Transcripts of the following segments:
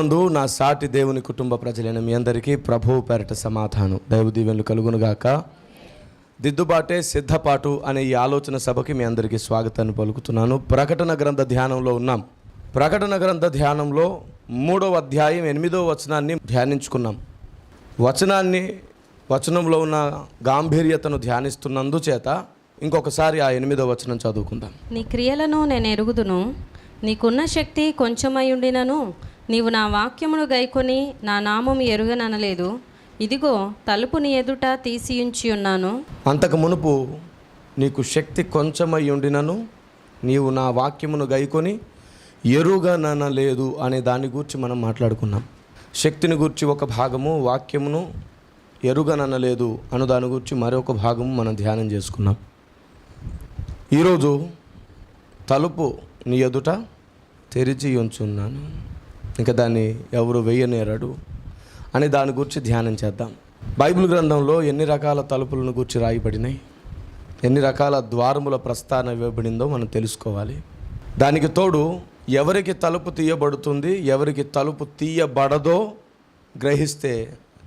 క్రీస్తునందు నా సాటి దేవుని కుటుంబ ప్రజలైన మీ అందరికీ ప్రభువు పేరట సమాధానం. దైవ దీవెనలు కలుగునుగాక దిద్దుబాటే సిద్ధపాటు అనే ఈ ఆలోచన సభకి మీ అందరికీ స్వాగతాన్ని పలుకుతున్నాను. ప్రకటన గ్రంథ ధ్యానంలో ఉన్నాం. ప్రకటన గ్రంథ ధ్యానంలో మూడవ అధ్యాయం ఎనిమిదవ వచనాన్ని ధ్యానించుకున్నాం. వచనాన్ని వచనంలో ఉన్న గాంభీర్యతను ధ్యానిస్తున్నందుచేత ఇంకొకసారి ఆ ఎనిమిదవ వచనం చదువుకుందాం. నీ క్రియలను నేను ఎరుగుదును. నీకున్న శక్తి కొంచెమై ఉండినను. నీవు నా వాక్యమును గైకొని నా నామము ఎరుగననలేదు. ఇదిగో తలుపు నీ ఎదుట తీసియుంచి ఉన్నాను అంతకు మునుపు నీకు శక్తి కొంచెమై ఉండినను నీవు నా వాక్యమును గైకొని ఎరుగననలేదు అనే దాని గురించి మనం మాట్లాడుకున్నాం. శక్తిని గురించి ఒక భాగము వాక్యమును ఎరుగననలేదు అను దాని గురించి మరొక భాగము మనం ధ్యానం చేసుకున్నాం. ఈరోజు తలుపు నీ ఎదుట తెరిచి ఉంచున్నాను. ఇంకా దాన్ని ఎవరు వేయనేరడు అని దాని గురించి ధ్యానం చేద్దాం. బైబిల్ గ్రంథంలో ఎన్ని రకాల తలుపులను గురించి రాయబడినాయి? ఎన్ని రకాల ద్వారముల ప్రస్థానం ఇవ్వబడిందో మనం తెలుసుకోవాలి. దానికి తోడు ఎవరికి తలుపు తీయబడుతుంది ఎవరికి తలుపు తీయబడదో గ్రహిస్తే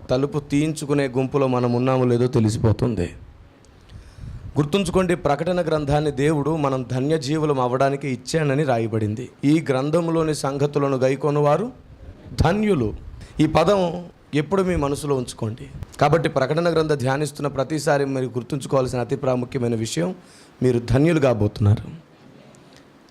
తలుపు తీయించుకునే గుంపులో మనం ఉన్నామో లేదో తెలిసిపోతుంది. గుర్తుంచుకోండి ప్రకటన గ్రంథాన్ని దేవుడు మనం ధన్యజీవులం అవ్వడానికి ఇచ్చానని రాయబడింది. ఈ గ్రంథంలోని సంగతులను గైకొనువారు ధన్యులు. ఈ పదం ఎప్పుడు మీ మనసులో ఉంచుకోండి. కాబట్టి ప్రకటన గ్రంథ ధ్యానిస్తున్న ప్రతిసారి మీరు గుర్తుంచుకోవాల్సిన అతి ప్రాముఖ్యమైన విషయం మీరు ధన్యులు కాబోతున్నారు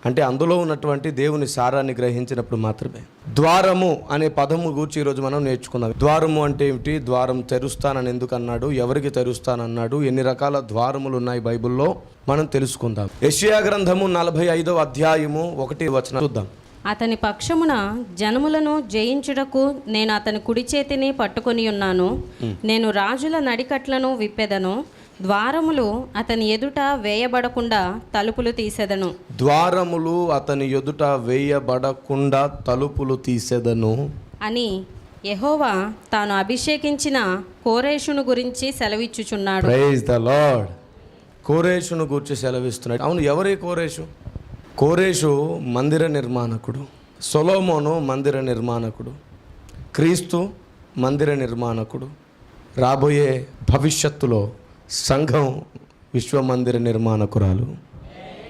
అంటే అందులో ఉన్నటువంటి దేవుని సారాన్ని గ్రహించినప్పుడు మాత్రమే. ద్వారము అనే పదము గూర్చి ఈరోజు మనం నేర్చుకుందాం ద్వారము అంటే ఏమిటి? ద్వారం తెరుస్తానని ఎందుకు అన్నాడు ఎవరికి తెరుస్తానన్నాడు? ఎన్ని రకాల ద్వారములు ఉన్నాయి బైబిల్లో? మనం తెలుసుకుందాం. యెషయా గ్రంథము నలభై ఐదవ అధ్యాయము ఒకటి వచనం చూద్దాం. అతని పక్షమున జనములను జయించుటకు నేను అతని కుడి చేతిని పట్టుకొని ఉన్నాను. నేను రాజుల నడికట్లను విప్పెదను. ద్వారములు అతని ఎదుట వేయబడకుండా తలుపులు తీసెదను. ద్వారములు అతని ఎదుట వేయబడకుండా తలుపులు తీసేదను. అని యెహోవా తాను అభిషేకించిన కోరేషును గురించి సెలవిచ్చుచున్నాడు. Praise the lord. కోరేషును గూర్చి సెలవిస్తున్నాడు. అవును ఎవరి కోరేషు? కోరేషు మందిర నిర్మాణకుడు. సొలోమోను మందిర నిర్మాణకుడు. క్రీస్తు మందిర నిర్మాణకుడు. రాబోయే భవిష్యత్తులో సంఘం విశ్వమందిర నిర్మాణకురాలు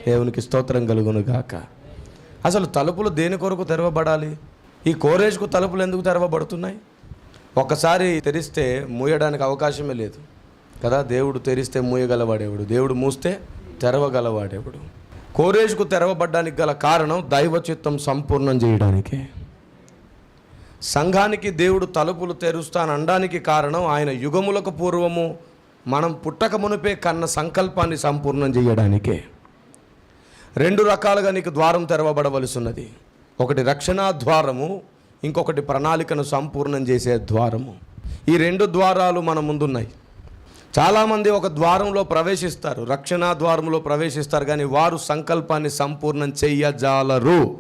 దేవునికి స్తోత్రం కలుగును గాక. అసలు తలుపులు దేని కొరకు తెరవబడాలి? ఈ కోరేజ్కు తలుపులు ఎందుకు తెరవబడుతున్నాయి? ఒకసారి తెరిస్తే మూయడానికి అవకాశమే లేదు. కదా దేవుడు తెరిస్తే మూయగలవాడేవుడు? దేవుడు మూస్తే తెరవగలవాడేవుడు? కోరేజ్కు తెరవబడ్డానికి గల కారణం దైవ చిత్తం సంపూర్ణం చేయడానికి. సంఘానికి దేవుడు తలుపులు తెరుస్తాననడానికి కారణం ఆయన యుగములకు పూర్వము మనం పుట్టక మునిపే కన్న సంకల్పాన్ని సంపూర్ణం చేయడానికే రెండు రకాలుగా నీకు ద్వారం తెరవబడవలసి ఉన్నది ఒకటి రక్షణా ద్వారము ఇంకొకటి ప్రణాళికను సంపూర్ణం చేసే ద్వారము. ఈ రెండు ద్వారాలు మన ముందున్నాయి. చాలామంది ఒక ద్వారంలో ప్రవేశిస్తారు రక్షణా ద్వారంలో ప్రవేశిస్తారు కానీ వారు సంకల్పాన్ని సంపూర్ణం చెయ్యజాలరు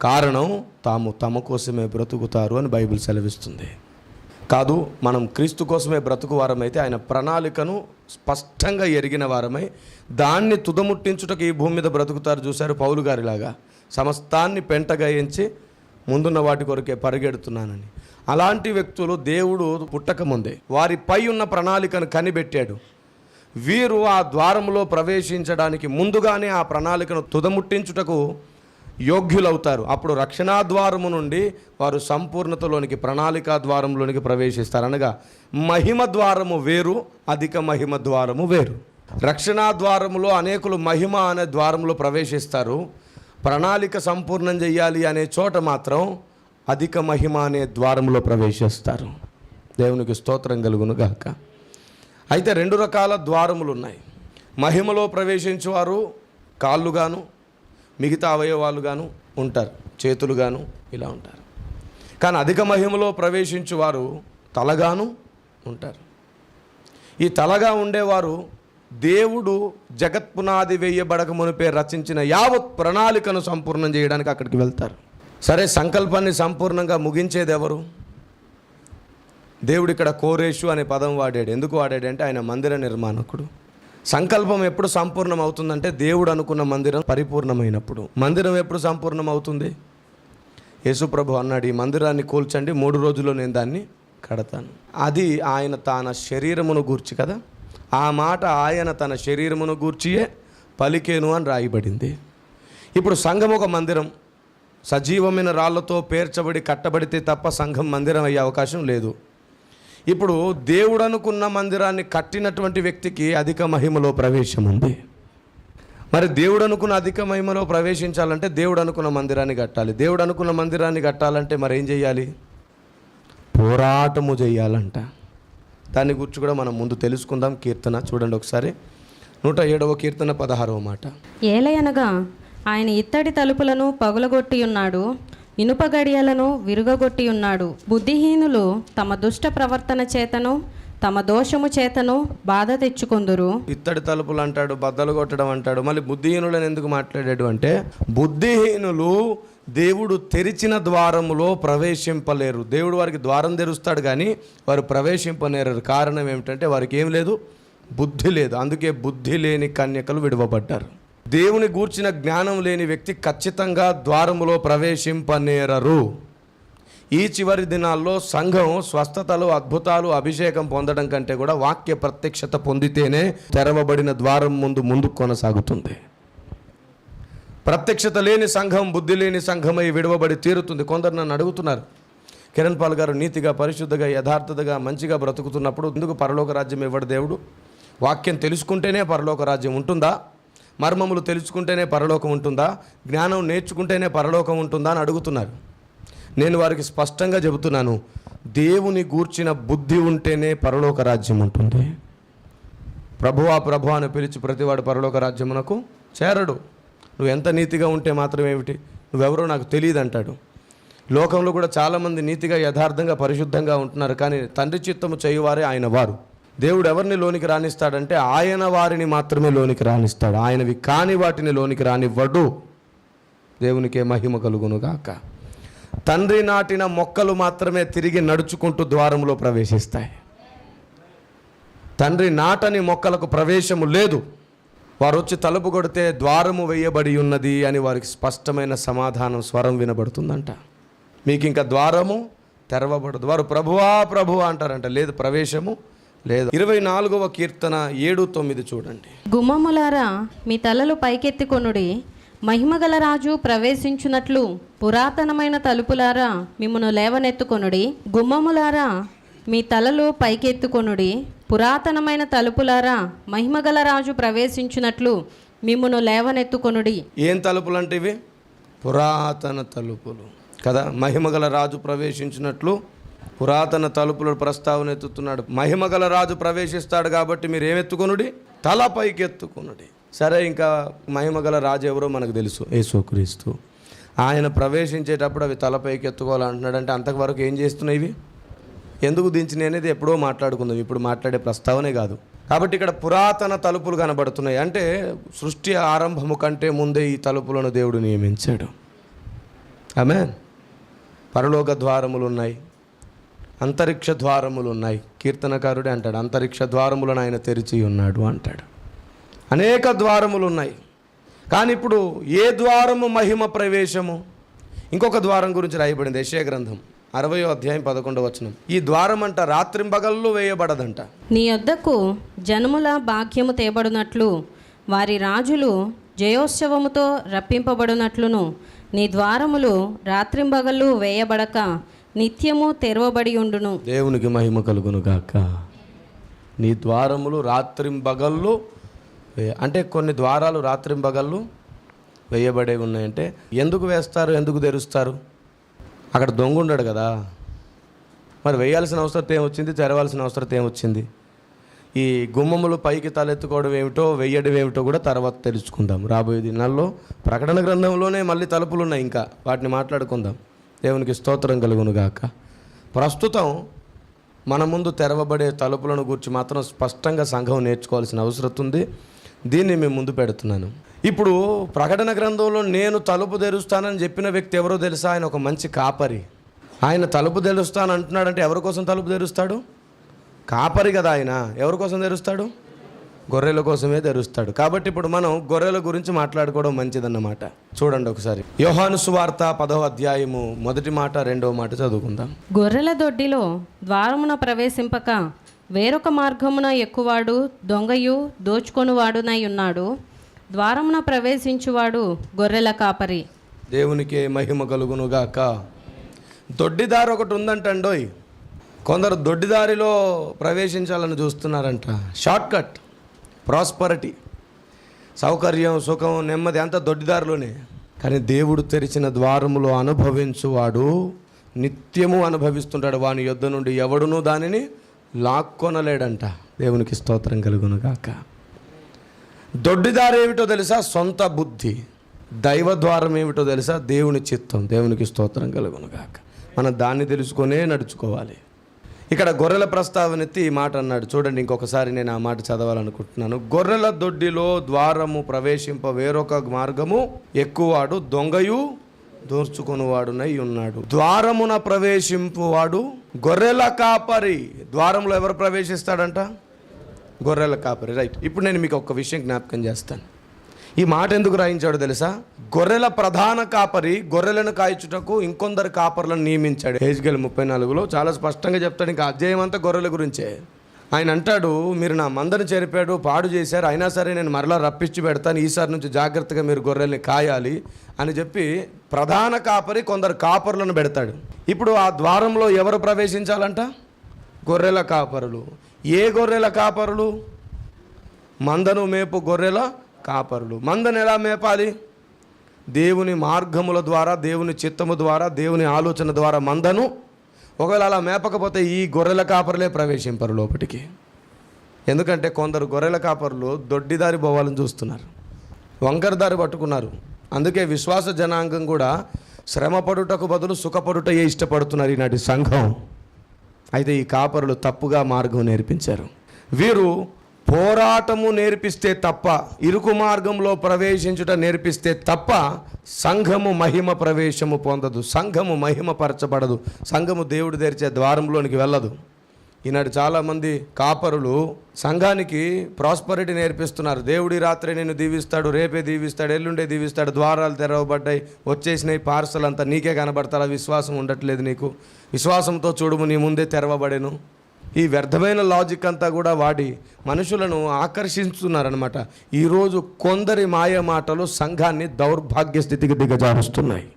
కారణం తాము తమ కోసమే బ్రతుకుతారు అని బైబిల్ సెలవిస్తుంది. కాదు మనం క్రీస్తు కోసమే బ్రతుకు వారమైతే ఆయన ప్రణాళికను స్పష్టంగా ఎరిగిన వారమై దాన్ని తుదముట్టించుటకు ఈ భూమి మీద బ్రతుకుతారు చూశారు పౌలు గారిలాగా. సమస్తాన్ని పెంటగయించి ముందున్న వాటి కొరకే పరిగెడుతున్నానని. అలాంటి వ్యక్తులు దేవుడు పుట్టకముందే వారి పై ఉన్న ప్రణాళికను కనిపెట్టాడు. వీరు ఆ ద్వారంలో ప్రవేశించడానికి ముందుగానే ఆ ప్రణాళికను తుదముట్టించుటకు యోగ్యులవుతారు. అప్పుడు రక్షణా ద్వారము నుండి వారు సంపూర్ణతలోనికి ప్రణాళికా ద్వారంలోనికి ప్రవేశిస్తారు అనగా మహిమ ద్వారము వేరు అధిక మహిమ ద్వారము వేరు. రక్షణా ద్వారములో అనేకులు మహిమ అనే ద్వారంలో ప్రవేశిస్తారు. ప్రణాళిక సంపూర్ణం చేయాలి అనే చోట మాత్రం అధిక మహిమ అనే ద్వారంలో ప్రవేశిస్తారు. దేవునికి స్తోత్రం కలుగును గాక. అయితే రెండు రకాల ద్వారములు ఉన్నాయి. మహిమలో ప్రవేశించేవారు కాళ్ళుగాను మిగతా అవయవాలుగాను ఉంటారు చేతులుగాను ఇలా ఉంటారు. కానీ అధిక మహిమలో ప్రవేశించువారు తలగాను ఉంటారు. ఈ తలగా ఉండేవారు దేవుడు జగత్పునాది వేయబడక మునిపే రచించిన యావత్ ప్రణాళికను సంపూర్ణం చేయడానికి అక్కడికి వెళ్తారు. సరే సంకల్పాన్ని సంపూర్ణంగా ముగించేది ఎవరు దేవుడు ఇక్కడ కోరేషు అనే పదం వాడాడు. ఎందుకు వాడాడు అంటే ఆయన మందిర నిర్మాణకుడు. సంకల్పం ఎప్పుడు సంపూర్ణం అవుతుందంటే దేవుడు అనుకున్న మందిరం పరిపూర్ణమైనప్పుడు. మందిరం ఎప్పుడు సంపూర్ణం అవుతుంది యేసుప్రభు అన్నాడు ఈ మందిరాన్ని కూల్చండి మూడు రోజుల్లో నేను దాన్ని కడతాను. అది ఆయన తన శరీరమును గూర్చి కదా? ఆ మాట ఆయన తన శరీరమును గూర్చియే పలికేను అని రాయబడింది. ఇప్పుడు సంఘం ఒక మందిరం. సజీవమైన రాళ్ళతో పేర్చబడి కట్టబడితే తప్ప సంఘం మందిరం అయ్యే అవకాశం లేదు. ఇప్పుడు దేవుడు అనుకున్న మందిరాన్ని కట్టినటువంటి వ్యక్తికి అధిక మహిమలో ప్రవేశం ఉంది మరి దేవుడు అనుకున్న అధిక మహిమలో ప్రవేశించాలంటే దేవుడు అనుకున్న మందిరాన్ని కట్టాలి. దేవుడు అనుకున్న మందిరాన్ని కట్టాలంటే మరి ఏం చేయాలి? పోరాటము చేయాలంట. దాని గురించి కూడా మనం ముందు తెలుసుకుందాం. కీర్తన చూడండి ఒకసారి. నూట ఏడవ కీర్తన పదహారవ మాట. ఏలయనగా ఆయన ఇత్తడి తలుపులను పగులగొట్టి ఉన్నాడు ఇనుప గడియలను విరుగగొట్టి ఉన్నాడు. బుద్ధిహీనులు తమ దుష్ట ప్రవర్తన చేతను తమ దోషము చేతను బాధ తెచ్చుకొందురు. ఇత్తడి తలుపులు అంటాడు బద్దలు కొట్టడం అంటాడు. మళ్ళీ బుద్ధిహీనులను ఎందుకు మాట్లాడాడు అంటే బుద్ధిహీనులు దేవుడు తెరిచిన ద్వారములో ప్రవేశింపలేరు. దేవుడు వారికి ద్వారం తెరుస్తాడు కానీ వారు ప్రవేశింపలేరు. కారణం ఏమిటంటే వారికి ఏం లేదు? బుద్ధి లేదు. అందుకే బుద్ధి లేని కన్యకలు విడవబడ్డారు. దేవుని గూర్చిన జ్ఞానం లేని వ్యక్తి ఖచ్చితంగా ద్వారములో ప్రవేశింపనేరరు. ఈ చివరి దినాల్లో సంఘం స్వస్థతలు అద్భుతాలు అభిషేకం పొందడం కంటే కూడా వాక్య ప్రత్యక్షత పొందితేనే తెరవబడిన ద్వారం ముందు ముందుకు కొనసాగుతుంది. ప్రత్యక్షత లేని సంఘం బుద్ధి లేని సంఘమై విడవబడి తీరుతుంది. కొందరు నన్ను అడుగుతున్నారు కిరణ్ పాల్ గారు నీతిగా పరిశుద్ధగా యథార్థతగా మంచిగా బ్రతుకుతున్నప్పుడు ఎందుకు పరలోక రాజ్యం ఇవ్వడు దేవుడు? వాక్యం తెలుసుకుంటేనే పరలోక రాజ్యం ఉంటుందా? మర్మములు తెలుసుకుంటేనే పరలోకం ఉంటుందా? జ్ఞానం నేర్చుకుంటేనే పరలోకం ఉంటుందా అని అడుగుతున్నారు. నేను వారికి స్పష్టంగా చెబుతున్నాను దేవుని గూర్చిన బుద్ధి ఉంటేనే పరలోక రాజ్యం ఉంటుంది. ప్రభువా ప్రభు అని పిలిచి ప్రతివాడు పరలోక రాజ్యమునకు చేరడు. నువ్వు ఎంత నీతిగా ఉంటే మాత్రం ఏమిటి? నువ్వెవరో నాకు తెలియదు అంటాడు. లోకంలో కూడా చాలామంది నీతిగా యథార్థంగా పరిశుద్ధంగా ఉంటున్నారు కానీ తండ్రి చిత్తము చేయువారే ఆయన వారు. దేవుడు ఎవరిని లోనికి రాణిస్తాడంటే ఆయన వారిని మాత్రమే లోనికి రాణిస్తాడు ఆయనవి కాని వాటిని లోనికి రానివ్వడు. దేవునికే మహిమ కలుగునుగాక. తండ్రి నాటిన మొక్కలు మాత్రమే తిరిగి నడుచుకుంటూ ద్వారంలో ప్రవేశిస్తాయి. తండ్రి నాటని మొక్కలకు ప్రవేశము లేదు. వారు వచ్చి తలుపు కొడితే ద్వారము వేయబడి ఉన్నది అని వారికి స్పష్టమైన సమాధానం స్వరం వినబడుతుందంట. మీకు ఇంకా ద్వారము తెరవబడదు. వారు ప్రభువా ప్రభువా అంటారంట. లేదు ప్రవేశము లేదు. ఇరవై నాలుగవ కీర్తన ఏడు తొమ్మిది చూడండి. గుమ్మములారా మీ తలలు పైకెత్తికొనుడి. మహిమగల రాజు ప్రవేశించున్నట్లు పురాతనమైన తలుపులారా మిమ్మను లేవనెత్తుకొనుడి. గుమ్మములారా మీ తలలు పైకెత్తుకొనుడి. పురాతనమైన తలుపులారా మహిమగల రాజు ప్రవేశించున్నట్లు మిమ్మును లేవనెత్తుకొనుడి. ఏం తలుపులు అంటే ఇవి? పురాతన తలుపులు. కదా మహిమగల రాజు ప్రవేశించినట్లు పురాతన తలుపుల ప్రస్తావన ఎత్తుతున్నాడు. మహిమగల రాజు ప్రవేశిస్తాడు కాబట్టి మీరు ఏమెత్తుకొనుడి తల పైకి సరే ఇంకా మహిమగల రాజు ఎవరో మనకు తెలుసు. యేసుక్రీస్తు ఆయన ప్రవేశించేటప్పుడు అవి తలపైకి ఎత్తుకోవాలంటున్నాడంటే అంతవరకు ఏం చేస్తున్నాయి ఇవి? ఎందుకు దించినాయి అనేది ఎప్పుడో మాట్లాడుకుందాం. ఇప్పుడు మాట్లాడే ప్రస్తావనే కాదు. కాబట్టి ఇక్కడ పురాతన తలుపులు కనబడుతున్నాయి. అంటే సృష్టి ఆరంభము కంటే ముందే ఈ తలుపులను దేవుడు నియమించాడు. ఆమె పరలోక ద్వారములు ఉన్నాయి. అంతరిక్ష ద్వారములు ఉన్నాయి. కీర్తనకారుడే అంటాడు అంతరిక్ష ద్వారములను ఆయన తెరిచి ఉన్నాడు అంటాడు. అనేక ద్వారములు ఉన్నాయి. కానీ ఇప్పుడు ఏ ద్వారము మహిమ ప్రవేశము? ఇంకొక ద్వారం గురించి రాయబడింది యశయ గ్రంథం అరవయో అధ్యాయం పదకొండవ వచనం. ఈ ద్వారం అంట రాత్రింబగళ్ళు వేయబడదంట. నీ యొద్దకు జనముల భాగ్యము తేబడినట్లు వారి రాజులు జయోత్సవముతో రప్పింపబడినట్లును. నీ ద్వారములు రాత్రింబగళ్ళు వేయబడక నిత్యము తెరవబడి ఉండును. దేవునికి మహిమ కలుగును గాక. నీ ద్వారములు రాత్రింబగళ్ళు అంటే కొన్ని ద్వారాలు రాత్రింబగళ్ళు వేయబడే ఉన్నాయంటే ఎందుకు వేస్తారు ఎందుకు తెరుస్తారు? అక్కడ దొంగ ఉండడు కదా. మరి వేయాల్సిన అవసరం ఏమొచ్చింది? తెరవాల్సిన అవసరం ఏమొచ్చింది? ఈ గుమ్మములు పైకి తలెత్తుకోవడం ఏమిటో వెయ్యడం ఏమిటో కూడా తర్వాత తెలుసుకుందాం. రాబోయే దినాల్లో ప్రకటన గ్రంథంలోనే మళ్ళీ తలుపులు ఉన్నాయి ఇంకా. వాటిని మాట్లాడుకుందాం. దేవునికి స్తోత్రం కలుగునుగాక ప్రస్తుతం మన ముందు తెరవబడే తలుపులను గురించి మాత్రం స్పష్టంగా సంఘం నేర్చుకోవాల్సిన అవసరం ఉంది. దీన్ని మేము ముందు పెడుతున్నాను. ఇప్పుడు ప్రకటన గ్రంథంలో నేను తలుపు తెరుస్తానని చెప్పిన వ్యక్తి ఎవరో తెలుసా? ఆయన ఒక మంచి కాపరి. ఆయన తలుపు తెరుస్తాను అంటున్నాడంటే ఎవరి కోసం తలుపు తెరుస్తాడు? కాపరి కదా ఆయన. ఎవరి కోసం తెరుస్తాడు? గొర్రెల కోసమే తెరుస్తాడు కాబట్టి ఇప్పుడు మనం గొర్రెల గురించి మాట్లాడుకోవడం మంచిదన్నమాట. చూడండి ఒకసారి. యోహాను సువార్త పదవ అధ్యాయము మొదటి మాట రెండవ మాట చదువుకుందాం. గొర్రెల దొడ్డిలో ద్వారమున ప్రవేశింపక వేరొక మార్గమున ఎక్కువాడు దొంగయు దోచుకొనువాడునై ఉన్నాడు. ద్వారమున ప్రవేశించువాడు గొర్రెల కాపరి. దేవునికి మహిమ కలుగునుగాక. దొడ్డిదారి ఒకటి ఉందంటండోయ్. కొందరు దొడ్డిదారిలో ప్రవేశించాలని చూస్తున్నారంట. షార్ట్ కట్ ప్రాస్పరిటీ సౌకర్యం సుఖం నెమ్మది అంతా దొడ్డిదారిలోనే. కానీ దేవుడు తెరిచిన ద్వారములో అనుభవించువాడు నిత్యము అనుభవిస్తుంటాడు. వాని యుద్ధ నుండి ఎవడునూ దానిని లాక్కొనలేడంట. దేవునికి స్తోత్రం కలుగునుగాక దొడ్డిదారు ఏమిటో తెలుసా? సొంత బుద్ధి. దైవ ద్వారం ఏమిటో తెలుసా? దేవుని చిత్తం. దేవునికి స్తోత్రం కలుగునుగాక మనం దాన్ని తెలుసుకొనే నడుచుకోవాలి. ఇక్కడ గొర్రెల ప్రస్తావన ఎత్తి ఈ మాట అన్నాడు. చూడండి ఇంకొకసారి నేను ఆ మాట చదవాలనుకుంటున్నాను. గొర్రెల దొడ్డిలో ద్వారము ప్రవేశింప వేరొక మార్గము ఎక్కువవాడు దొంగయు దోర్చుకునివాడునై ఉన్నాడు. ద్వారమున ప్రవేశింపువాడు గొర్రెల కాపరి. ద్వారంలో ఎవరు ప్రవేశిస్తాడంట? గొర్రెల కాపరి. రైట్. ఇప్పుడు నేను మీకు ఒక విషయం జ్ఞాపకం చేస్తాను. ఈ మాట ఎందుకు రాయించాడు తెలుసా? గొర్రెల ప్రధాన కాపరి గొర్రెలను కాయచుటకు ఇంకొందరు కాపర్లను నియమించాడు. హేజ్గల్ ముప్పై నాలుగులో చాలా స్పష్టంగా చెప్తాడు ఇంకా అధ్యాయం అంతా గొర్రెల గురించే. ఆయన అంటాడు మీరు నా మందను చెరిపాడు పాడు చేశారు అయినా సరే నేను మరలా రప్పించి పెడతాను ఈసారి నుంచి జాగ్రత్తగా మీరు గొర్రెల్ని కాయాలి అని చెప్పి ప్రధాన కాపరి కొందరు కాపర్లను పెడతాడు. ఇప్పుడు ఆ ద్వారంలో ఎవరు ప్రవేశించాలంట? గొర్రెల కాపరులు. ఏ గొర్రెల కాపరులు? మందను మేపు గొర్రెల కాపరులు. మందను ఎలా మేపాలి? దేవుని మార్గముల ద్వారా దేవుని చిత్తము ద్వారా దేవుని ఆలోచన ద్వారా మందను ఒకవేళ అలా మేపకపోతే ఈ గొర్రెల కాపరులే ప్రవేశింపరు లోపటికి. ఎందుకంటే కొందరు గొర్రెల కాపరులు దొడ్డిదారి పోవాలని చూస్తున్నారు. వంకర దారి పట్టుకున్నారు. అందుకే విశ్వాస జనాంగం కూడా శ్రమపడుటకు బదులు సుఖపడుటయే ఇష్టపడుతున్నారు ఈనాటి సంఘం. అయితే ఈ కాపరులు తప్పుగా మార్గం నేర్పించారు. వీరు పోరాటము నేర్పిస్తే తప్ప ఇరుకు మార్గంలో ప్రవేశించుట నేర్పిస్తే తప్ప సంఘము మహిమ ప్రవేశము పొందదు. సంఘము మహిమ పరచబడదు సంఘము దేవుడు తెరిచే ద్వారంలోనికి వెళ్ళదు. ఈనాడు చాలామంది కాపరులు సంఘానికి ప్రాస్పరిటీ నేర్పిస్తున్నారు. దేవుడి రాత్రి నేను దీవిస్తాడు రేపే దీవిస్తాడు ఎల్లుండే దీవిస్తాడు ద్వారాలు తెరవబడ్డాయి వచ్చేసినాయి పార్సల్ అంతా నీకే కనబడతారా. విశ్వాసం ఉండట్లేదు నీకు. విశ్వాసంతో చూడుము నీ ముందే తెరవబడేను. ఈ వ్యర్థమైన లాజిక్ అంతా కూడా వాడి మనుషులను ఆకర్షిస్తున్నారనమాట ఈరోజు కొందరి మాయ మాటలు సంఘాన్ని దౌర్భాగ్య స్థితికి దిగజారుస్తున్నాయి.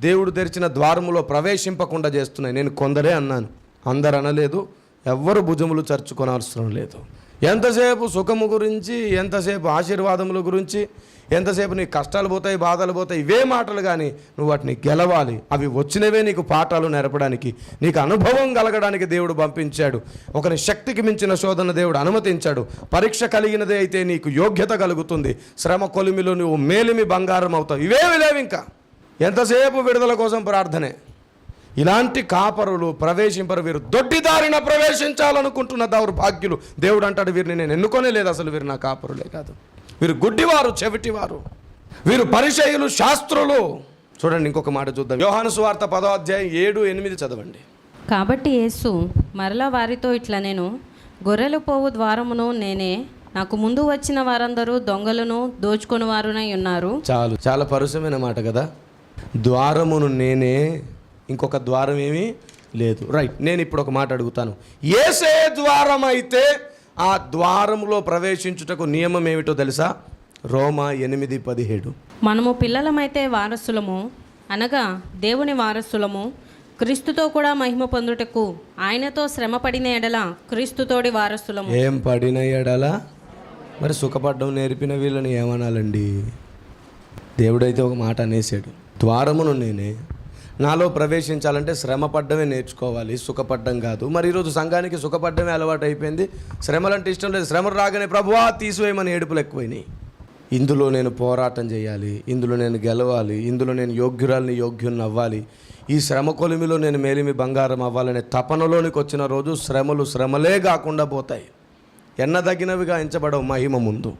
దేవుడు తెరిచిన ద్వారములో ప్రవేశింపకుండా చేస్తున్నాయి. నేను కొందరే అన్నాను. అందరు అనలేదు ఎవ్వరు భుజములు చర్చుకోనవసరం లేదు. ఎంతసేపు సుఖము గురించి ఎంతసేపు ఆశీర్వాదముల గురించి ఎంతసేపు నీ కష్టాలు పోతాయి బాధలు పోతాయి ఇవే మాటలు కానీ నువ్వు వాటిని గెలవాలి. అవి వచ్చినవే నీకు పాఠాలు నేర్పడానికి నీకు అనుభవం కలగడానికి దేవుడు పంపించాడు. ఒకరి శక్తికి మించిన శోధన దేవుడు అనుమతించాడు. పరీక్ష కలిగినదే అయితే నీకు యోగ్యత కలుగుతుంది. శ్రమ కొలిమిలో నువ్వు మేలిమి బంగారం అవుతావు ఇవేమి లేవు ఇంకా. ఎంతసేపు విడుదల కోసం ప్రార్థనే. ఇలాంటి కాపరులు ప్రవేశింపరు. వీరు దొడ్డిదారిన ప్రవేశించాలనుకుంటున్న దౌర్భాగ్యులు. దేవుడు అంటాడు వీరిని నేను ఎన్నుకోనే లేదు. అసలు వీరు నా కాపరులే కాదు. వీరు గుడ్డివారు చెవిటివారు. వీరు పరిచయులు శాస్త్రులు. చూడండి ఇంకొక మాట చూద్దాం. యోహాను సువార్త పదో అధ్యాయం ఏడు ఎనిమిది చదవండి. కాబట్టి యేసు మరలా వారితో ఇట్లా నేను గొర్రెలు పోవు ద్వారమును నేనే నాకు ముందు వచ్చిన వారందరూ దొంగలను దోచుకొని వారునై ఉన్నారు. చాలు. చాలా పరుషమైన మాట కదా. ద్వారమును నేనే ఇంకొక ద్వారం ఏమీ లేదు. రైట్ నేను ఇప్పుడు ఒక మాట అడుగుతాను. ఏసే ద్వారం అయితే ఆ ద్వారములో ప్రవేశించుటకు నియమం ఏమిటో తెలుసా? రోమా ఎనిమిది పదిహేడు. మనము పిల్లలమైతే వారసులము అనగా దేవుని వారసులము క్రీస్తుతో కూడా మహిమ పొందుటకు ఆయనతో శ్రమ పడిన ఎడల క్రీస్తుతోడి వారసులము. ఏం పడిన ఎడలా? మరి సుఖపడ్డం నేర్పిన వీళ్ళని ఏమనాలండి? దేవుడైతే ఒక మాట అనేసాడు ద్వారమును నేనే నాలో ప్రవేశించాలంటే శ్రమ పడ్డమే నేర్చుకోవాలి సుఖపడ్డం కాదు. మరి ఈరోజు సంఘానికి సుఖపడ్డమే అలవాటు అయిపోయింది. శ్రమలంటే ఇష్టం లేదు. శ్రమ రాగానే ప్రభువా తీసివేయమని ఏడుపులు ఎక్కువైనాయి. ఇందులో నేను పోరాటం చేయాలి ఇందులో నేను గెలవాలి ఇందులో నేను యోగ్యురాల్ని యోగ్యుని అవ్వాలి ఈ శ్రమ కొలిమిలో నేను మేలిమి బంగారం అవ్వాలనే తపనలోనికి వచ్చిన రోజు శ్రమలు శ్రమలే కాకుండా పోతాయి. ఎన్నదగినవిగా ఎంచబడవు మహిమ ముందు.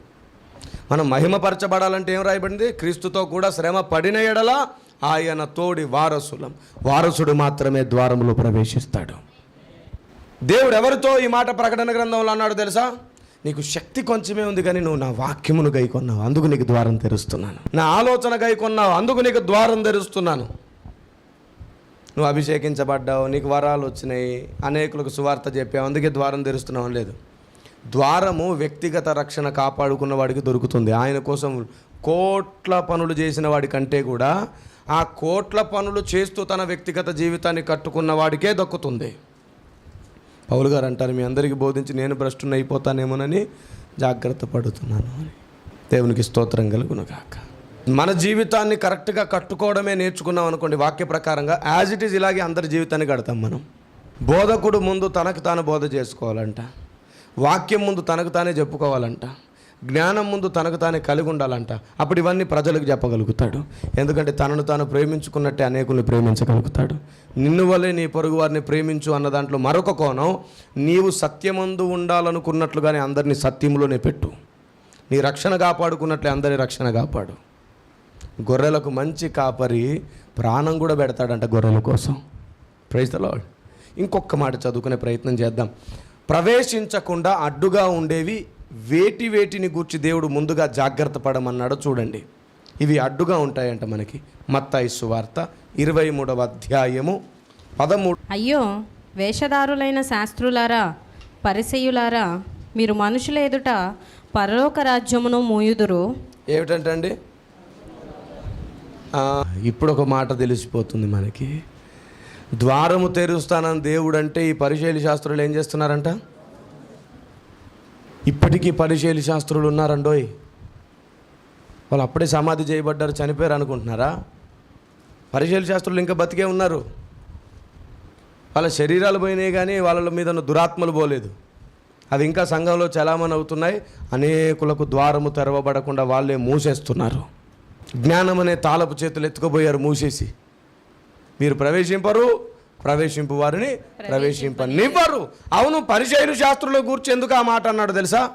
మనం మహిమపరచబడాలంటే ఏం రాయబడింది? క్రీస్తుతో కూడా శ్రమ పడిన ఎడల ఆయన తోడి వారసులం. వారసుడు మాత్రమే ద్వారములో ప్రవేశిస్తాడు. దేవుడు ఎవరితో ఈ మాట ప్రకటన గ్రంథంలో అన్నాడు తెలుసా? నీకు శక్తి కొంచెమే ఉంది కానీ నువ్వు నా వాక్యమును గైకొన్నావు. అందుకు నీకు ద్వారం తెరుస్తున్నాను. నా ఆలోచన గైకొన్నావు. అందుకు నీకు ద్వారం తెరుస్తున్నాను. నువ్వు అభిషేకించబడ్డావు నీకు వరాలు వచ్చినాయి అనేకులకు సువార్త చెప్పావు. అందుకే ద్వారం తెరుస్తున్నావు లేదు. ద్వారము వ్యక్తిగత రక్షణ కాపాడుకున్న వాడికి దొరుకుతుంది. ఆయన కోసం కోట్ల పనులు చేసిన వాడి కంటే కూడా ఆ కోట్ల పనులు చేస్తూ తన వ్యక్తిగత జీవితాన్ని కట్టుకున్న వాడికే దక్కుతుంది. పౌలు గారు అంటారు మీ అందరికీ బోధించి నేను భ్రష్టుని అయిపోతానేమోనని జాగ్రత్త పడుతున్నాను అని. దేవునికి స్తోత్రం కలుగును కాక మన జీవితాన్ని కరెక్ట్గా కట్టుకోవడమే నేర్చుకున్నాం అనుకోండి వాక్య ప్రకారంగా యాజ్ ఇట్ ఈజ్ ఇలాగే అందరి జీవితాన్ని కడతాం మనం. బోధకుడు ముందు తనకు తాను బోధ చేసుకోవాలంట. వాక్యం ముందు తనకు తానే చెప్పుకోవాలంట. జ్ఞానం ముందు తనకు తానే కలిగి ఉండాలంట. అప్పుడు ఇవన్నీ ప్రజలకు చెప్పగలుగుతాడు. ఎందుకంటే తనను తాను ప్రేమించుకున్నట్టే అనేకుల్ని ప్రేమించగలుగుతాడు. నిన్ను వల్లే నీ పొరుగు వారిని ప్రేమించు అన్న దాంట్లో మరొక కోణం నీవు సత్యమందు ఉండాలనుకున్నట్లుగానే అందరినీ సత్యంలోనే పెట్టు. నీ రక్షణ కాపాడుకున్నట్లే అందరి రక్షణ కాపాడు. గొర్రెలకు మంచి కాపరి ప్రాణం కూడా పెడతాడంట గొర్రెల కోసం. ప్రైజ్ ద ఇంకొక మాట చదువుకునే ప్రయత్నం చేద్దాం. ప్రవేశించకుండా అడ్డుగా ఉండేవి వేటి వేటిని గూర్చి దేవుడు ముందుగా జాగ్రత్త పడమన్నాడో చూడండి. ఇవి అడ్డుగా ఉంటాయంట మనకి. మత్తాయి సువార్త ఇరవై మూడవ అధ్యాయము పదమూడు అయ్యో వేషధారులైన శాస్త్రులారా పరిసయులారా మీరు మనుషుల ఎదుట పరలోక రాజ్యమును మూయుదురు. ఏమిటంటే అండి ఆ, ఇప్పుడు ఒక మాట తెలిసిపోతుంది మనకి. ద్వారము తెరుస్తానని దేవుడు అంటే ఈ పరిశైలి శాస్త్రులు ఏం చేస్తున్నారంట? ఇప్పటికీ పరిశీలి శాస్త్రులు ఉన్నారండోయ్. వాళ్ళు అప్పుడే సమాధి చేయబడ్డారు చనిపోయారు అనుకుంటున్నారా? పరిశీలి శాస్త్రులు ఇంకా బతికే ఉన్నారు. వాళ్ళ శరీరాలు పోయినాయి కానీ వాళ్ళ మీద ఉన్న దురాత్మలు పోలేదు. అవి ఇంకా సంఘంలో చలామణి అవుతున్నాయి. అనేకులకు ద్వారము తెరవబడకుండా వాళ్ళే మూసేస్తున్నారు. జ్ఞానం అనే తాళపు చేతులు ఎత్తుకుపోయారు మూసేసి. మీరు ప్రవేశింపరు ప్రవేశింపు వారిని ప్రవేశింపనివ్వరు. అవును పరిచయలు శాస్త్రుల గురించి ఎందుకు ఆ మాట అన్నాడు తెలుసా?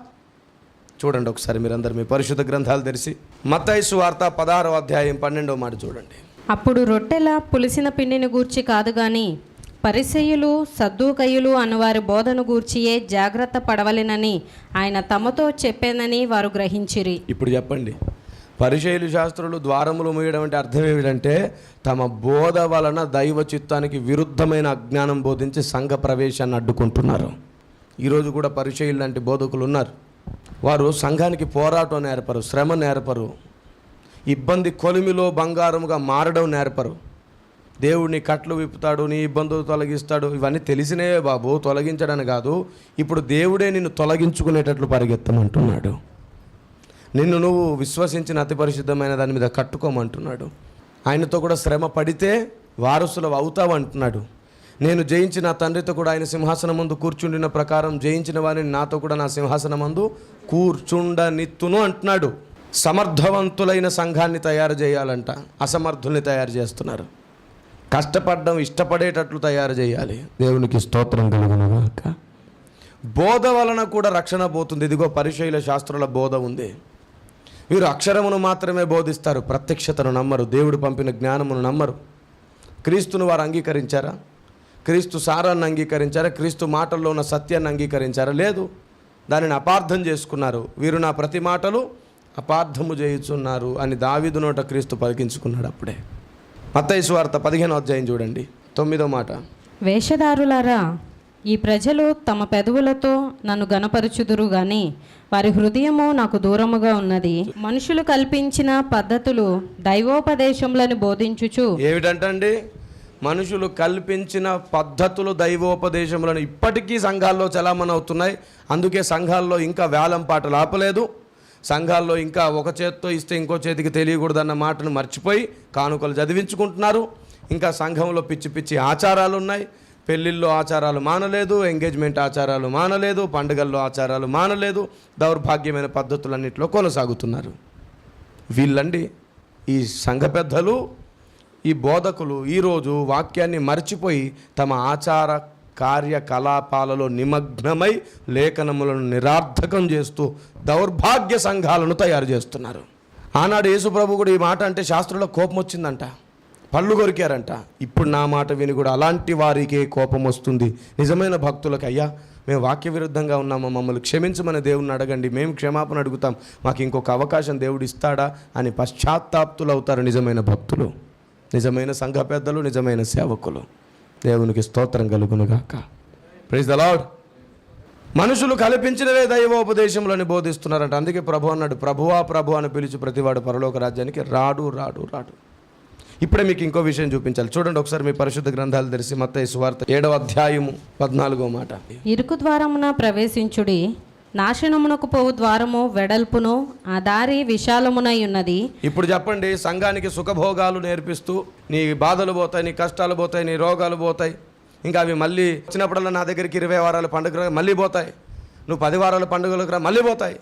చూడండి ఒకసారి మీరందరు మీ పరిశుద్ధ గ్రంథాలు తెరిచి మత్తైసు వార్త పదహారవ అధ్యాయం పన్నెండవ మాట చూడండి. అప్పుడు రొట్టెల పులిసిన పిండిని గూర్చి కాదు గాని పరిసయ్యులు సద్దుకయ్యులు అన్నవారి బోధను గూర్చియే జాగ్రత్త పడవలెనని ఆయన తమతో చెప్పేనని వారు గ్రహించిరి. ఇప్పుడు చెప్పండి. పరిశైలు శాస్త్రులు ద్వారములు మూయడం అంటే అర్థం ఏమిటంటే తమ బోధ వలన దైవ చిత్తానికి విరుద్ధమైన అజ్ఞానం బోధించి సంఘ ప్రవేశాన్ని అడ్డుకుంటున్నారు. ఈరోజు కూడా పరిచయులు లాంటి బోధకులు ఉన్నారు. వారు సంఘానికి పోరాటం నేర్పరు శ్రమ నేర్పరు ఇబ్బంది కొలిమిలో బంగారముగా మారడం నేర్పరు. దేవుడు నీ కట్లు విప్పుతాడు నీ ఇబ్బందులు తొలగిస్తాడు ఇవన్నీ తెలిసినవే బాబు తొలగించడని కాదు. ఇప్పుడు దేవుడే నిన్ను తొలగించుకునేటట్లు పరిగెత్తమంటున్నాడు. నిన్ను నువ్వు విశ్వసించిన అతి పరిశుద్ధమైన దాని మీద కట్టుకోమంటున్నాడు. ఆయనతో కూడా శ్రమ పడితే వారసులు అవుతావు అంటున్నాడు. నేను జయించిన తండ్రితో కూడా ఆయన సింహాసనం ముందు కూర్చుండిన ప్రకారం జయించిన వారిని నాతో కూడా నా సింహాసనం ముందు కూర్చుండనిత్తును అంటున్నాడు. సమర్థవంతులైన సంఘాన్ని తయారు చేయాలంట. అసమర్థుల్ని తయారు చేస్తున్నారు. కష్టపడడం ఇష్టపడేటట్లు తయారు చేయాలి. దేవునికి స్తోత్రం కలుగునుగాక బోధ వలన కూడా రక్షణ పోతుంది. ఇదిగో పరిశైల శాస్త్రుల బోధ ఉంది. వీరు అక్షరమును మాత్రమే బోధిస్తారు ప్రత్యక్షతను నమ్మరు దేవుడు పంపిన జ్ఞానమును నమ్మరు. క్రీస్తును వారు అంగీకరించారా? క్రీస్తు సారాన్ని అంగీకరించారా? క్రీస్తు మాటల్లో ఉన్న సత్యాన్ని అంగీకరించారా? లేదు. దానిని అపార్థం చేసుకున్నారు. వీరు నా ప్రతి మాటలు అపార్థము చేయుచున్నారు అని దావిదు నోట క్రీస్తు పలికించుకున్నాడు అప్పుడే. మత్తయి వార్త పదిహేనో అధ్యాయం చూడండి. తొమ్మిదో మాట. వేషధారులారా ఈ ప్రజలు తమ పెదవులతో నన్ను గనపరుచుదురు కానీ వారి హృదయము నాకు దూరముగా ఉన్నది. మనుషులు కల్పించిన పద్ధతులు దైవోపదేశములను బోధించుచు. ఏమిటంటండి? మనుషులు కల్పించిన పద్ధతులు దైవోపదేశములను ఇప్పటికీ సంఘాల్లో చలామణి అవుతున్నాయి. అందుకే సంఘాల్లో ఇంకా వేలం పాటలు ఆపలేదు సంఘాల్లో ఇంకా ఒక చేత్తో ఇస్తే ఇంకో చేతికి తెలియకూడదన్న మాటను మర్చిపోయి కానుకలు చదివించుకుంటున్నారు. ఇంకా సంఘంలో పిచ్చి పిచ్చి ఆచారాలు ఉన్నాయి పెళ్ళిళ్ళు ఆచారాలు మానలేదు ఎంగేజ్మెంట్ ఆచారాలు మానలేదు పండుగల్లో ఆచారాలు మానలేదు దౌర్భాగ్యమైన పద్ధతులన్నింటిలో కొనసాగుతున్నారు. వీళ్ళండి ఈ సంఘ పెద్దలు ఈ బోధకులు ఈరోజు వాక్యాన్ని మర్చిపోయి తమ ఆచార కార్యకలాపాలలో నిమగ్నమై లేఖనములను నిరార్థకం చేస్తూ దౌర్భాగ్య సంఘాలను తయారు చేస్తున్నారు. ఆనాడు యేసుప్రభు కూడా ఈ మాట అంటే శాస్త్రంలో కోపం వచ్చిందంట పళ్ళు కొరికారంట. ఇప్పుడు నా మాట విని కూడా అలాంటి వారికే కోపం వస్తుంది. నిజమైన భక్తులకు అయ్యా మేము వాక్య విరుద్ధంగా ఉన్నాము? మమ్మల్ని క్షమించమని దేవుణ్ణి అడగండి. మేము క్షమాపణ అడుగుతాం. మాకు ఇంకొక అవకాశం దేవుడు ఇస్తాడా? అని పశ్చాత్తాప్తులు అవుతారు నిజమైన భక్తులు. నిజమైన సంఘ పెద్దలు నిజమైన సేవకులు. దేవునికి స్తోత్రం కలుగునుగాక ప్రైజ్ ద లాడ్ మనుషులు కల్పించినవే దైవోపదేశములని బోధిస్తున్నారంట. అందుకే ప్రభు అన్నాడు ప్రభువా ప్రభు అని పిలిచి ప్రతివాడు పరలోక రాజ్యానికి రాడు రాడు రాడు. ఇప్పుడే మీకు ఇంకో విషయం చూపించాలి. చూడండి ఒకసారి మీ పరిశుద్ధ గ్రంథాలు తెరిచి మత్తయి సువార్త ఏడవ అధ్యాయము పద్నాలుగో మాట. ఇరుకు ద్వారమున ప్రవేశించుడి నాశనమునకు పోవు ద్వారము వెడల్పును ఆ దారి విశాలమునై ఉన్నది. ఇప్పుడు చెప్పండి సంఘానికి సుఖభోగాలు నేర్పిస్తూ నీ బాధలు పోతాయి నీ కష్టాలు పోతాయి నీ రోగాలు పోతాయి. ఇంకా అవి మళ్ళీ వచ్చినప్పుడల్లా నా దగ్గరికి ఇరవై వారాల పండుగ మళ్ళీ పోతాయి. నువ్వు పది వారాల పండుగలకు రా మళ్ళీ పోతాయి.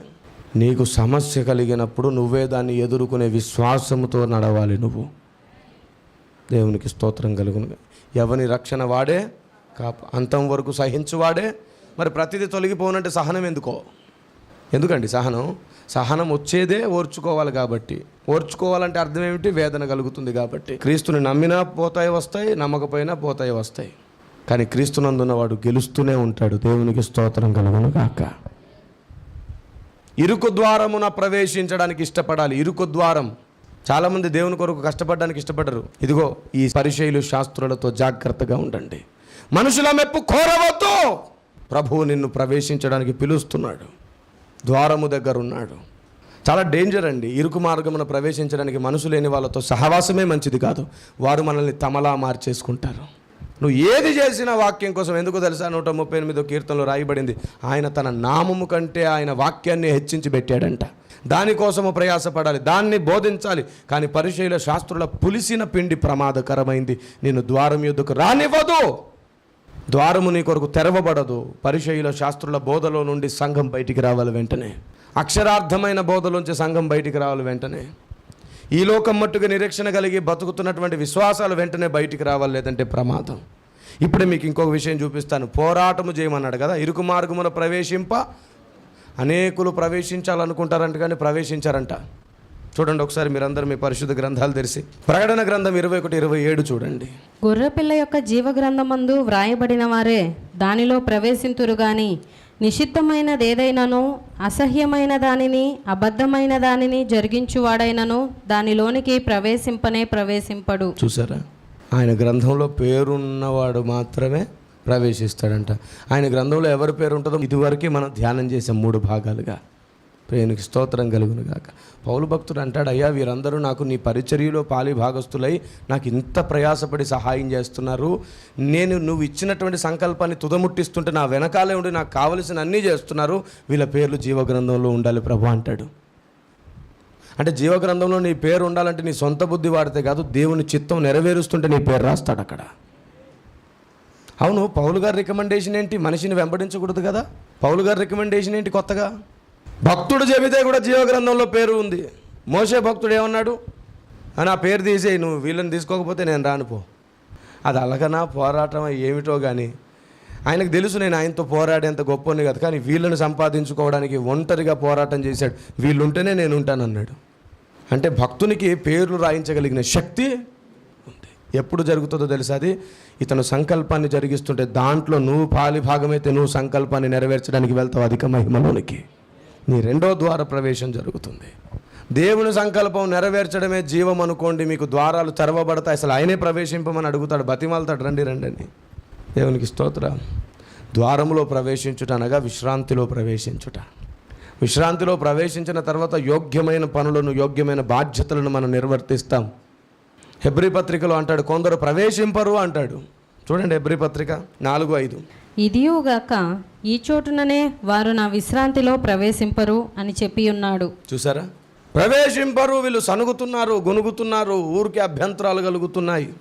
నీకు సమస్య కలిగినప్పుడు నువ్వే దాన్ని ఎదుర్కొనే విశ్వాసంతో నడవాలి నువ్వు. దేవునికి స్తోత్రం కలుగును. ఎవని రక్షణ వాడే? కాప అంతం వరకు సహించువాడే మరి ప్రతిదీ తొలగిపోనంటే సహనం ఎందుకో? ఎందుకండి సహనం? సహనం వచ్చేదే ఓర్చుకోవాలి కాబట్టి. ఓర్చుకోవాలంటే అర్థం ఏమిటి? వేదన కలుగుతుంది కాబట్టి. క్రీస్తుని నమ్మినా పోతాయి వస్తాయి నమ్మకపోయినా పోతాయి వస్తాయి. కానీ క్రీస్తునందున్నవాడు గెలుస్తూనే ఉంటాడు. దేవునికి స్తోత్రం కలుగును కాక ఇరుకు ద్వారమున ప్రవేశించడానికి ఇష్టపడాలి. ఇరుకు ద్వారం. చాలామంది దేవుని కొరకు కష్టపడడానికి ఇష్టపడరు. ఇదిగో ఈ పరిశైలు శాస్త్రులతో జాగ్రత్తగా ఉండండి. మనుషుల మెప్పు కోరవద్దు. ప్రభువు నిన్ను ప్రవేశించడానికి పిలుస్తున్నాడు. ద్వారము దగ్గర ఉన్నాడు చాలా డేంజర్ అండి. ఇరుకు మార్గమును ప్రవేశించడానికి మనసు లేని వాళ్ళతో సహవాసమే మంచిది కాదు. వారు మనల్ని తమలా మార్చేసుకుంటారు. నువ్వు ఏది చేసినా వాక్యం కోసం ఎందుకు తెలుసా? నూట ముప్పై ఎనిమిదో కీర్తనలో రాయబడింది. ఆయన తన నామము కంటే ఆయన వాక్యాన్ని హెచ్చించి పెట్టాడంట. దానికోసము ప్రయాసపడాలి దాన్ని బోధించాలి. కానీ పరిచయుల శాస్త్రుల పులిసిన పిండి ప్రమాదకరమైంది. నేను ద్వారం యుద్ధకు రానివ్వదు. ద్వారము నీ కొరకు తెరవబడదు. పరిచయుల శాస్త్రుల బోధలో నుండి సంఘం బయటికి రావాలి వెంటనే. అక్షరార్థమైన బోధలోంచి సంఘం బయటికి రావాలి వెంటనే. ఈ లోకం మట్టుగా నిరీక్షణ కలిగి బతుకుతున్నటువంటి విశ్వాసాలు వెంటనే బయటికి రావాలి లేదంటే ప్రమాదం. ఇప్పుడే మీకు ఇంకొక విషయం చూపిస్తాను. పోరాటము చేయమన్నాడు కదా ఇరుకు మార్గమున ప్రవేశింప అనేకులు ప్రవేశించాలనుకుంటారంట కానీ ప్రవేశించారంట. చూడండి ఒకసారి మీరందరూ మీ పరిశుద్ధ గ్రంథాలు తెరిచి ప్రకటన గ్రంథం ఇరవై ఒకటి ఇరవై ఏడు చూడండి. గొర్రెపిల్ల యొక్క జీవగ్రంథమందు వ్రాయబడిన వారే దానిలో ప్రవేశింతురు గాని నిషిద్ధమైనది ఏదైనాను అసహ్యమైన దానిని అబద్ధమైన దానిని జరిగించువాడైనను దానిలోనికి ప్రవేశింపనే ప్రవేశింపడు. చూసారా? ఆయన గ్రంథంలో పేరున్నవాడు మాత్రమే ప్రవేశిస్తాడంట. ఆయన గ్రంథంలో ఎవరి పేరు ఉంటుందో ఇదివరకే మనం ధ్యానం చేసాం మూడు భాగాలుగా. ప్రేనికి స్తోత్రం కలుగును గాక. పౌలు భక్తుడు అంటాడు అయ్యా వీరందరూ నాకు నీ పరిచర్యలో పాలి భాగస్తులై నాకు ఇంత ప్రయాసపడి సహాయం చేస్తున్నారు. నేను నువ్వు ఇచ్చినటువంటి సంకల్పాన్ని తుదముట్టిస్తుంటే నా వెనకాలే ఉండి నాకు కావలసిన అన్నీ చేస్తున్నారు. వీళ్ళ పేర్లు జీవగ్రంథంలో ఉండాలి ప్రభు అంటాడు. అంటే జీవగ్రంథంలో నీ పేరు ఉండాలంటే నీ సొంత బుద్ధి వాడితే కాదు దేవుని చిత్తం నెరవేరుస్తుంటే నీ పేరు రాస్తాడు అక్కడ. అవును పౌలు గారి రికమెండేషన్ ఏంటి? మనిషిని వెంబడించకూడదు కదా? పౌలు గారి రికమెండేషన్ ఏంటి కొత్తగా? భక్తుడు చెబితే కూడా జీవగ్రంథంలో పేరు ఉంది. మోసే భక్తుడు ఏమన్నాడు? "ఆ, నా పేరు తీసేయి నువ్వు వీళ్ళని తీసుకోకపోతే నేను రానుపో అది అలగనా పోరాటం ఏమిటో కానీ ఆయనకు తెలుసు నేను ఆయనతో పోరాడేంత గొప్పని కదా కానీ వీళ్ళని సంపాదించుకోవడానికి ఒంటరిగా పోరాటం చేశాడు. వీళ్ళుంటేనే నేను ఉంటానన్నాడు అంటే భక్తునికి పేర్లు రాయించగలిగిన శక్తి ఎప్పుడు జరుగుతుందో తెలుసా అది? ఇతను సంకల్పాన్ని జరిగిస్తుంటే దాంట్లో నువ్వు పాలి భాగమైతే నువ్వు సంకల్పాన్ని నెరవేర్చడానికి వెళ్తావు అధిక మహిమలోనికి. నీ రెండో ద్వార ప్రవేశం జరుగుతుంది. దేవుని సంకల్పం నెరవేర్చడమే జీవం అనుకోండి మీకు ద్వారాలు తెరవబడతాయి. అసలు ఆయనే ప్రవేశింపమని అడుగుతాడు బతిమాలతాడు రండి రండి అని దేవునికి స్తోత్ర. ద్వారంలో ప్రవేశించుట అనగా విశ్రాంతిలో ప్రవేశించుట. విశ్రాంతిలో ప్రవేశించిన తర్వాత యోగ్యమైన పనులను యోగ్యమైన బాధ్యతలను మనం నిర్వర్తిస్తాం. హెబ్రి పత్రికలో అంటాడు కొందరు ప్రవేశింపరు అంటాడు. చూడండి హెబ్రి పత్రిక నాలుగు ఐదు. ఇదియుగాక ఈ చోటుననే వారు నా విశ్రాంతిలో ప్రవేశింపరు అని చెప్పి ఉన్నాడు. చూసారా? ప్రవేశింపరు వీళ్ళు సనుగుతున్నారు గొనుగుతున్నారు ఊరికి అభ్యంతరాలు కలుగుతున్నాయి.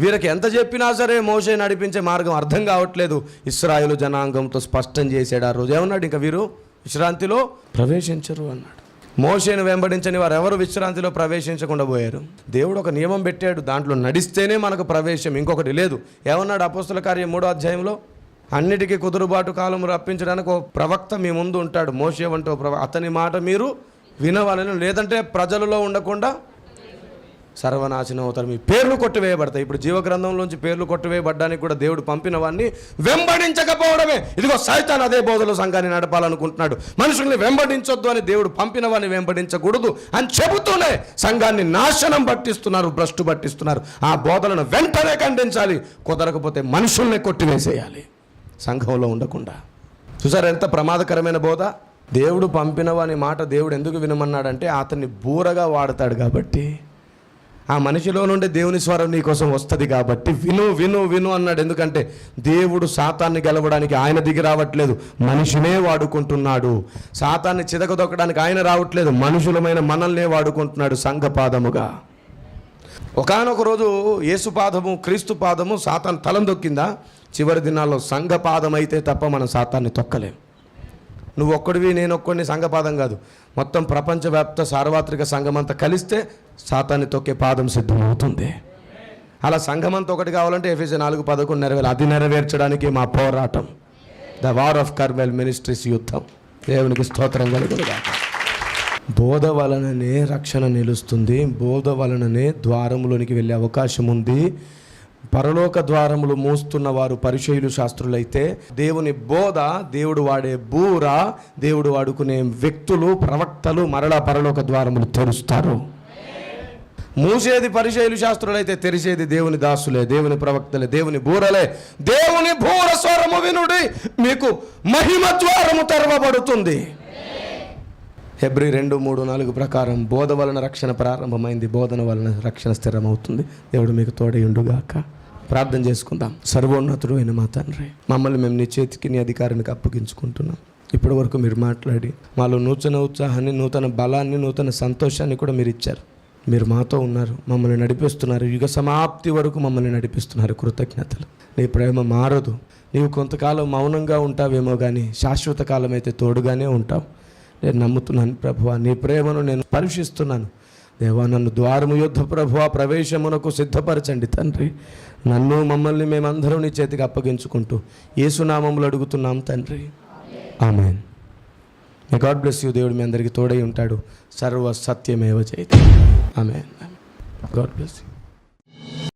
వీరికి ఎంత చెప్పినా సరే మోసే నడిపించే మార్గం అర్థం కావట్లేదు. ఇస్రాయేలు జనాంగంతో స్పష్టం చేసాడు ఆ రోజు. ఏమన్నాడు ఇంకా వీరు? విశ్రాంతిలో ప్రవేశించరు అన్నాడు. మోషేను వెంబడించని వారు ఎవరు విశ్రాంతిలో ప్రవేశించకుండా పోయారు? దేవుడు ఒక నియమం పెట్టాడు దాంట్లో నడిస్తేనే మనకు ప్రవేశం ఇంకొకటి లేదు. ఏమన్నాడు అపోస్తుల కార్యం మూడో అధ్యాయంలో? అన్నిటికీ కుదురుబాటు కాలం రప్పించడానికి ఒక ప్రవక్త మీ ముందు ఉంటాడు. మోసే వంటి ఒక అతని మాట మీరు వినవాలని. లేదంటే ప్రజలలో ఉండకుండా సర్వనాశనం అవుతారు మీ పేర్లు కొట్టివేయబడతాయి. ఇప్పుడు జీవగ్రంథంలోంచి పేర్లు కొట్టివేయబడ్డానికి కూడా దేవుడు పంపిన వాడిని వెంబడించకపోవడమే. ఇదిగో సైతాన్ అదే బోధలో సంఘాన్ని నడపాలనుకుంటున్నాడు. మనుషుల్ని వెంబడించొద్దు అని దేవుడు పంపిన వాడిని వెంబడించకూడదు అని చెబుతూనే సంఘాన్ని నాశనం పట్టిస్తున్నారు భ్రష్టు పట్టిస్తున్నారు. ఆ బోధలను వెంటనే ఖండించాలి. కుదరకపోతే మనుషుల్ని కొట్టివేసేయాలి. సంఘంలో ఉండకుండా. చూసారు ఎంత ప్రమాదకరమైన బోధ? దేవుడు పంపిన వాని మాట దేవుడు ఎందుకు వినమన్నాడంటే అతన్ని బూరగా వాడతాడు కాబట్టి. ఆ మనిషిలో నుండి దేవుని స్వరం నీ కోసం వస్తుంది కాబట్టి విను విను విను అన్నాడు. ఎందుకంటే దేవుడు సాతాన్ని గెలవడానికి ఆయన దిగి రావట్లేదు మనిషినే వాడుకుంటున్నాడు. సాతాన్ని చితకదొక్కడానికి ఆయన రావట్లేదు మనుషులమైన మనల్నే వాడుకుంటున్నాడు సంఘపాదముగా ఒకానొక రోజు యేసు పాదము క్రీస్తు పాదము సాతాన్ తలం దొక్కిందా చివరి దినాల్లో సంఘపాదం అయితే తప్ప మనం సాతాన్ని తొక్కలేము నువ్వు ఒక్కడివి నేను ఒక్కడిని సంఘపాదం కాదు. మొత్తం ప్రపంచవ్యాప్త సార్వత్రిక సంఘమంతా కలిస్తే సాతాన్ని తొక్కే పాదం సిద్ధమవుతుంది. అలా సంఘమంతా ఒకటి కావాలంటే ఎఫ్ఎస్ నాలుగు పదకొండు నెరవేరు అది నెరవేర్చడానికి మా పోరాటం. The war of Carmel ministries యుద్ధం. దేవునికి స్తోత్రం కలుగునుగా బోధ వలననే రక్షణ నిలుస్తుంది. బోధ వలననే ద్వారంలోనికి వెళ్ళే అవకాశం ఉంది పరలోక ద్వారములు మోస్తున్న వారు పరిచయులు శాస్త్రులైతే దేవుని బోధ దేవుడు వాడే బూర దేవుడు వాడుకునే వ్యక్తులు ప్రవక్తలు మరలా పరలోక ద్వారములు తెరుస్తారు. మూసేది పరిచయులు శాస్త్రులైతే తెరిచేది దేవుని దాసులే దేవుని ప్రవక్తలే దేవుని బూరలే. దేవుని బూర స్వరము వినుడి మీకు మహిమ ద్వారము తెరవబడుతుంది. ఎబ్రి రెండు మూడు నాలుగు ప్రకారం బోధ వలన రక్షణ ప్రారంభమైంది. బోధన వలన రక్షణ స్థిరమవుతుంది. దేవుడు మీకు తోడయుండుగాక ప్రార్థన చేసుకుందాం. సర్వోన్నతుడు అయిన మా తండ్రి మమ్మల్ని మేము నీ చేతికి నీ అధికారానికి అప్పగించుకుంటున్నాం. ఇప్పటి వరకు మీరు మాట్లాడి మాలో నూతన ఉత్సాహాన్ని నూతన బలాన్ని నూతన సంతోషాన్ని కూడా మీరు ఇచ్చారు. మీరు మాతో ఉన్నారు మమ్మల్ని నడిపిస్తున్నారు. యుగ సమాప్తి వరకు మమ్మల్ని నడిపిస్తున్నారు కృతజ్ఞతలు. నీ ప్రేమ మారదు. నీవు కొంతకాలం మౌనంగా ఉంటావేమో కానీ శాశ్వత కాలం అయితే తోడుగానే ఉంటావు. నేను నమ్ముతున్నాను ప్రభువా నీ ప్రేమను నేను పరీక్షిస్తున్నాను. దేవా నన్ను ద్వారము యుద్ధ ప్రభువా ప్రవేశమునకు సిద్ధపరచండి తండ్రి. నన్ను మమ్మల్ని మేమందరం నీ చేతికి అప్పగించుకుంటూ ఏసునామములు అడుగుతున్నాం తండ్రి. ఆమె గాడ్ బ్లెస్ యూ దేవుడు మీ అందరికీ తోడై ఉంటాడు. సర్వ సత్యమేవ చేతి ఆమె గాడ్ బ్లెస్ యూ